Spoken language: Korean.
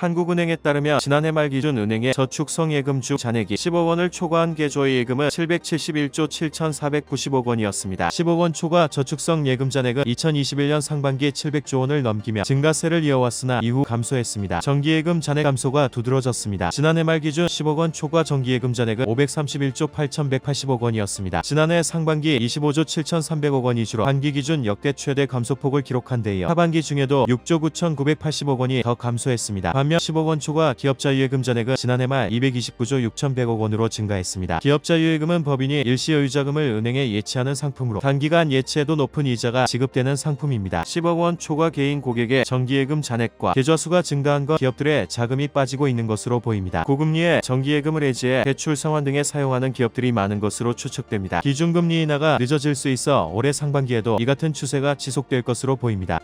한국은행에 따르면 지난해 말 기준 은행의 저축성 예금 중 잔액이 10억 원을 초과한 계좌의 예금은 771조 7,490억 원이었습니다. 10억 원 초과 저축성 예금 잔액은 2021년 상반기 700조 원을 넘기며 증가세를 이어왔으나 이후 감소했습니다. 정기예금 잔액 감소가 두드러졌습니다. 지난해 말 기준 10억 원 초과 정기예금 잔액은 531조 8,180억 원이었습니다. 지난해 상반기 25조 7,300억 원이 줄어 반기 기준 역대 최대 감소폭을 기록한 데 이어 하반기 중에도 6조 9,980억 원이 더 감소했습니다. 반면 10억 원 초과 기업자 유예금 잔액은 지난해 말 229조 6,100억 원으로 증가했습니다. 기업자 유예금은 법인이 일시여유자금을 은행에 예치하는 상품으로 단기간 예치에도 높은 이자가 지급되는 상품입니다. 10억 원 초과 개인 고객의 정기예금 잔액과 계좌 수가 증가한 건 기업들의 자금이 빠지고 있는 것으로 보입니다. 고금리에 정기예금을 해지해 대출 상환 등에 사용하는 기업들이 많은 것으로 추측됩니다. 기준금리 인하가 늦어질 수 있어 올해 상반기에도 이 같은 추세가 지속될 것으로 보입니다.